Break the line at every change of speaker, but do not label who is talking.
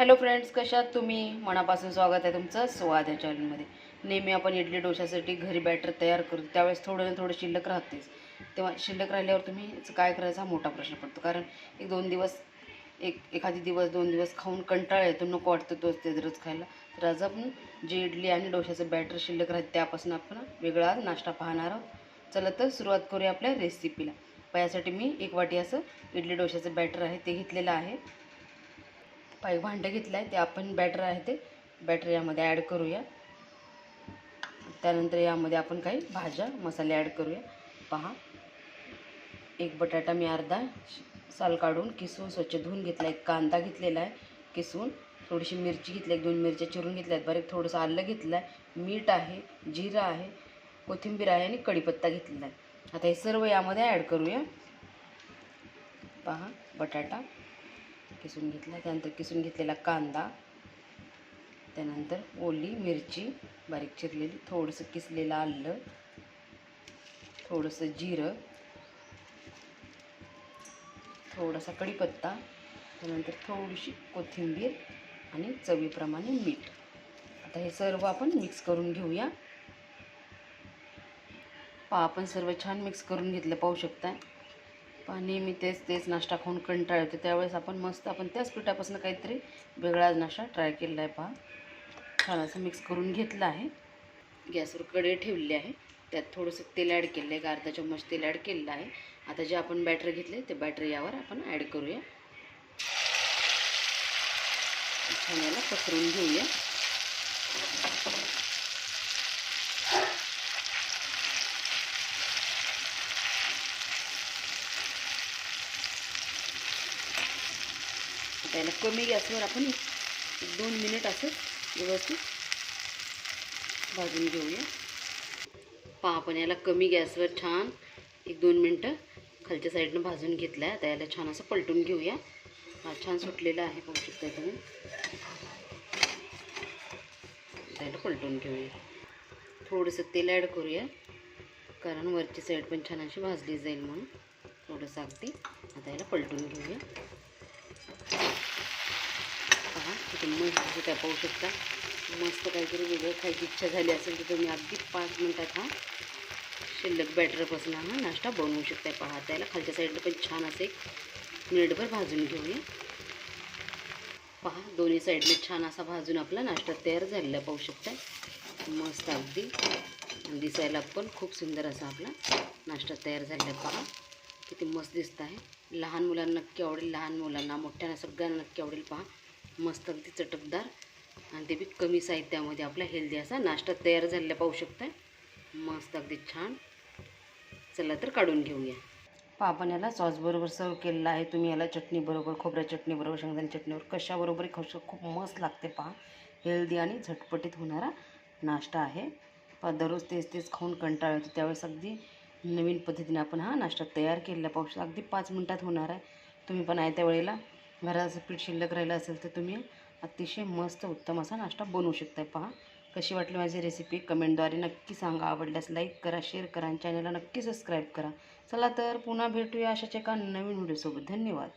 Hello friends कशात तुम्ही? मनापासून स्वागत आहे तुमचं स्वाद या चॅनलमध्ये. नेहमी आपण इडली डोशासाठी घरी बॅटर तयार करू त्यावेळेस थोडं ना थोडं शिल्लक राहतेच. तेव्हा शिल्लक राहिल्यावर तुम्ही काय करायचा हा मोठा प्रश्न पडतो. कारण एक दोन दिवस एक एखादी दिवस दोन दिवस खाऊन कंटाळा येतो नको वाटतं तोच ते दररोज खायला. तर आज आपण जे इडली आणि डोशाचं बॅटर शिल्लक राहते त्यापासून आपण वेगळा नाश्ता पाहणार आहोत. चला तर सुरुवात करूया आपल्या रेसिपीला यासाठी मी एक वाटी असं इडली डोशाचं बॅटर आहे ते घेतलेलं आहे. पाय भांडं घेतलं आहे ते आपण बॅटर आहे ते. बॅटर यामध्ये ॲड करूया. त्यानंतर यामध्ये आपण काही भाज्या मसाले ॲड करूया. पहा. एक बटाटा मी अर्धा साल काढून किसून स्वच्छ धुवून घेतला. एक कांदा घेतलेला आहे किसून. थोडीशी मिरची घेतली एक दोन मिरच्या चिरून घेतल्या आहेत. बारीक थोडंसं आलं घेतलं आहे मीठ आहे जिरं आहे कोथिंबीर आहे आणि कढीपत्ता घेतलेला आहे. आता हे सर्व यामध्ये ॲड करूया. पहा बटाटा. किसून घेतला त्यानंतर किसून घेतलेला कांदा त्यानंतर ओली मिरची बारीक चिरलेली थोडंसं किसलेलं आलं थोडंसं जिरं थोडासा कढीपत्ता त्यानंतर थोडीशी कोथिंबीर आणि चवीप्रमाणे मीठ. आता हे सर्व आपण मिक्स करून घेऊया. पहा आपण सर्व छान मिक्स करून घेतलं पाहू शकता पाणी मी तेच तेच नाश्ता खाऊन कंटाळ होते त्यावेळेस आपण मस्त आपण त्याच पिठापासून काहीतरी वेगळा नाश्ता ट्राय केलेला आहे पहा. छान असं मिक्स करून घेतलं आहे. गॅसवर कढई ठेवली आहे. त्यात थोडंसं तेल ॲड केलं आहे एक अर्धा चम्मच तेल ॲड केलेलं आहे. आता जे आपण बॅटर घेतले ते बॅटर यावर आपण ॲड करूया. छान याला पसरून घेऊया. त्याला कमी गॅसवर आपण एक दोन मिनिट असं व्यवस्थित भाजून घेऊया. पहा आपण याला कमी गॅसवर छान एक दोन मिनटं खालच्या साईडनं भाजून घेतलं आहे आता याला छान असं पलटून घेऊया. हा छान सुटलेला आहे पाहू शकता तुम्ही. त्याला पलटून घेऊया. थोडंसं तेल ॲड करूया कारण वरची साईड पण छान अशी भाजली जाईल म्हणून. थोडंसं अगदी. आता याला पलटून घेऊया. एकदम मस्त असं काय पाहू शकता. मस्त काहीतरी वेगळं खायची इच्छा झाली असेल तर तुम्ही अगदी पाच मिनटात हा शिल्लक बॅटरपासून हा नाश्ता बनवू शकता पहा त्याला खालच्या साईडला पण छान असं एक मिनिटभर भाजून घेऊया. पहा दोन्ही साईडने छान असा भाजून आपला नाश्ता तयार झालेला पाहू शकता मस्त अगदी. दिसायला पण खूप सुंदर असा आपला नाश्ता तयार झालेला पहा किती मस्त दिसत आहे. लहान मुलांना नक्की आवडेल लहान मुलांना मोठ्यांना सगळ्यांना नक्की आवडेल. पहा मस्त अगदी चटकदार. आणि ते बी कमी साहित्यामध्ये आपला हेल्दी असा नाश्ता तयार झालेला पाहू शकतो मस्त अगदी छान. चला तर काढून घेऊया. पहा आपण याला सॉसबरोबर सर्व केलेला आहे. तुम्ही याला चटणीबरोबर खोबऱ्या चटणीबरोबर शेंगदाणी चटणीवर कशाबरोबर खाऊ शक खूप मस्त लागते पहा. हेल्दी आणि झटपटीत होणारा नाश्ता आहे. पहा दररोज तेच तेच खाऊन कंटाळा येतो. त्यावेळेस अगदी नवीन पद्धतीने आपण हा नाश्ता तयार केलेला पाहू शकता. अगदी पाच मिनटात होणार आहे. तुम्ही पण आहे त्या वेळेला घराचं पीठ शिल्लक राहिलं असेल तर तुम्ही अतिशय मस्त उत्तम असा नाश्ता बनवू शकताय. पहा कशी वाटली माझी रेसिपी कमेंटद्वारे नक्की सांगा. आवडल्यास लाईक करा शेअर करा आणि चॅनलला नक्की सबस्क्राईब करा. चला तर पुन्हा भेटूया अशाच एका नवीन व्हिडिओसोबत धन्यवाद.